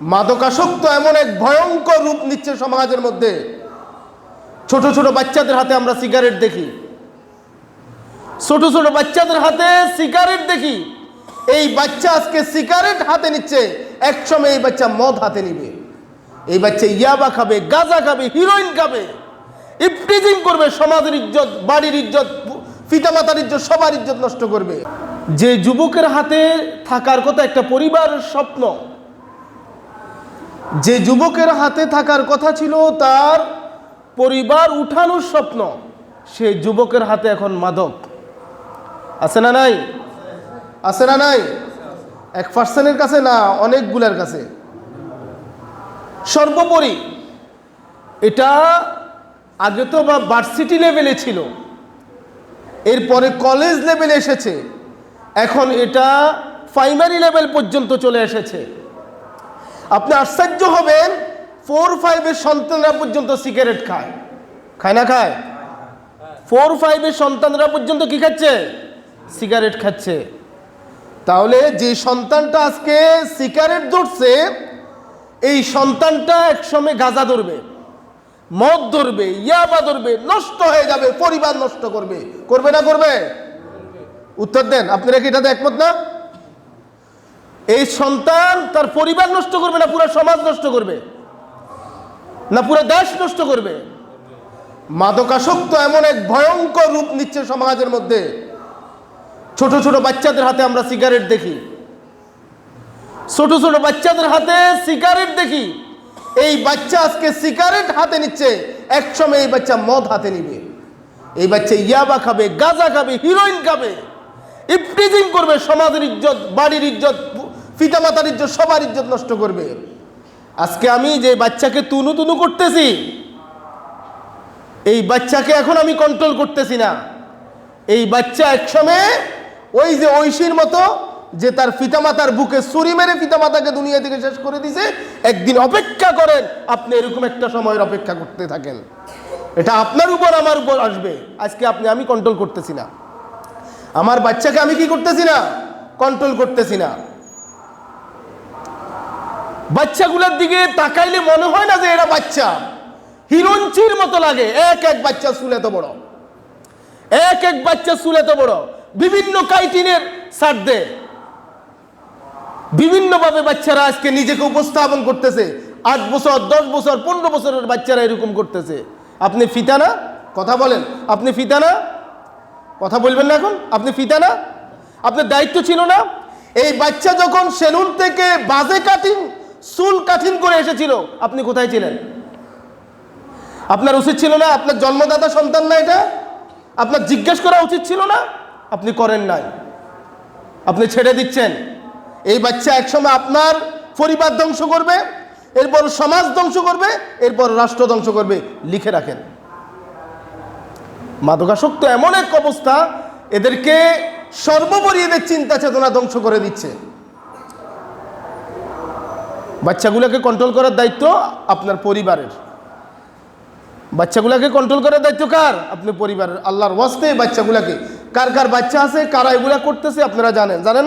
মাদকাসক্ত এমন এক ভয়ঙ্কর রূপ নিচ্ছে সমাজের মধ্যে। ছোট ছোট বাচ্চাদের হাতে আমরা সিগারেট দেখি। ছোট ছোট বাচ্চাদের হাতে সিগারেট দেখি। এই বাচ্চা আজকে সিগারেট হাতে নিচ্ছে। একসময় এই বাচ্চা মদ হাতে নিবে। এই বাচ্চা ইয়াবা খাবে, গাঁজা খাবে, হিরোইন খাবে। ইফটিজিং করবে, সমাজের ইজ্জত, বাড়ির ইজ্জত, পিতামাতার ইজ্জত, সবার ইজ্জত নষ্ট করবে। যে যুবকের হাতে থাকার কথা একটা পরিবারের স্বপ্ন যে যুবকের হাতে থাকার কথা ছিল তার পরিবার উঠানোর স্বপ্ন, সে যুবকের হাতে এখন মাদক। আছে না নাই? আছে না নাই? এক পার্সেন্টের কাছে না, অনেকগুলার কাছে। সর্বোপরি, এটা আগে তো বা ভার্সিটি লেভেলে ছিল, এরপরে কলেজ লেভেলে এসেছে, এখন এটা প্রাইমারি লেভেল পর্যন্ত চলে এসেছে। আপনি আশ্চর্য হবেন ফোর ফাইভের সন্তানরা পর্যন্ত সিগারেট খায়। খায় না খায়? ফোর ফাইভের সন্তানরা পর্যন্ত কি খাচ্ছে? সিগারেট খাচ্ছে। তাহলে যে সন্তানটা আজকে সিগারেট ধরছে, এই সন্তানটা একসময় গাঁজা ধরবে, মদ ধরবে, ইয়াবা ধরবে, নষ্ট হয়ে যাবে, পরিবার নষ্ট করবে। করবে না করবে? উত্তর দেন, আপনারা কি এটাতে একমত না? এই সন্তান তার পরিবার নষ্ট করবে না, পুরো সমাজ নষ্ট করবে? না পুরো দেশ নষ্ট করবে? মাদকাসক্ত এমন এক ভয়ঙ্কর রূপ নিচ্ছে সমাজের মধ্যে। ছোট ছোট বাচ্চাদের হাতে আমরা সিগারেট দেখি। ছোট ছোট বাচ্চাদের হাতে সিগারেট দেখি। এই বাচ্চা আজকে সিগারেট হাতে নিচ্ছে, একসময় এই বাচ্চা মদ হাতে নিবে। এই বাচ্চা ইয়াবা খাবে, গাঁজা খাবে, হিরোইন খাবে। ইফটিজিং করবে, সমাজের ইজ্জত, বাড়ির ইজ্জত পিতামাতার ইজ্জত, সবার ইজ্জত নষ্ট করবে। আজকে আমি যে বাচ্চাকে তুনু তুনু করতেছি, এই বাচ্চাকে এখন আমি কন্ট্রোল করতেছি না। এই বাচ্চা একসময় ওই যে ঐশীর মতো যে তার পিতামাতার বুকে ছুরি মেরে পিতামাতাকে দুনিয়া থেকে শেষ করে দিছে, একদিন অপেক্ষা করেন, আপনি এরকম একটা সময়ের অপেক্ষা করতে থাকেন। এটা আপনার উপর, আমার উপর আসবে। আজকে আপনি আমি কন্ট্রোল করতেছি না। আমার বাচ্চাকে আমি কি করতেছি না? কন্ট্রোল করতেছি না। বাচ্চাগুলোর দিকে তাকাইলে মনে হয় না যে এরা বাচ্চা। হিরঞ্চির মতো লাগে, এক এক বাচ্চা চুল এত বড়। এক এক বাচ্চা চুল এত বড়। বিভিন্ন কাইটিনের সার দে। বিভিন্নভাবে বাচ্চারা আজকে নিজেকে উপস্থাপন করতেছে। আট বছর, দশ বছর, পনেরো বছরের বাচ্চারা এরকম করতেছে। আপনি ফিতানা কথা বলেন। আপনি ফিতানা কথা বলবেন না এখন? আপনি ফিতানা আপনার দায়িত্ব ছিল না? এই বাচ্চা যখন সেলুন থেকে বাজে কাটিং চুল কাঠিন করে এসেছিল। আপনি কোথায় ছিলেন? আপনার উচিত ছিল না, আপনার জন্মদাতা সন্তান না এটা? আপনার জিজ্ঞেস করা উচিত ছিল না? আপনি করেন নাই। আপনি ছেড়ে দিচ্ছেন। এই বাচ্চা একসময় আপনার পরিবার ধ্বংস করবে, এরপর সমাজ ধ্বংস করবে, এরপর রাষ্ট্র ধ্বংস করবে। লিখে রাখেন। মাদকাসক্ত এমন এক অবস্থা, এদেরকে সর্বোপরি এদের চিন্তা চেতনা ধ্বংস করে দিচ্ছে। বাচ্চাগুলোকে কন্ট্রোল করার দায়িত্ব আপনার পরিবারের। বাচ্চাগুলোকে কন্ট্রোল করার দায়িত্ব কার? আপনার পরিবারের। আল্লাহর ওয়াস্তে বাচ্চাগুলোকে। কার কার বাচ্চা আছে, কারা এগুলা করতেছে আপনারা জানেন। জানেন?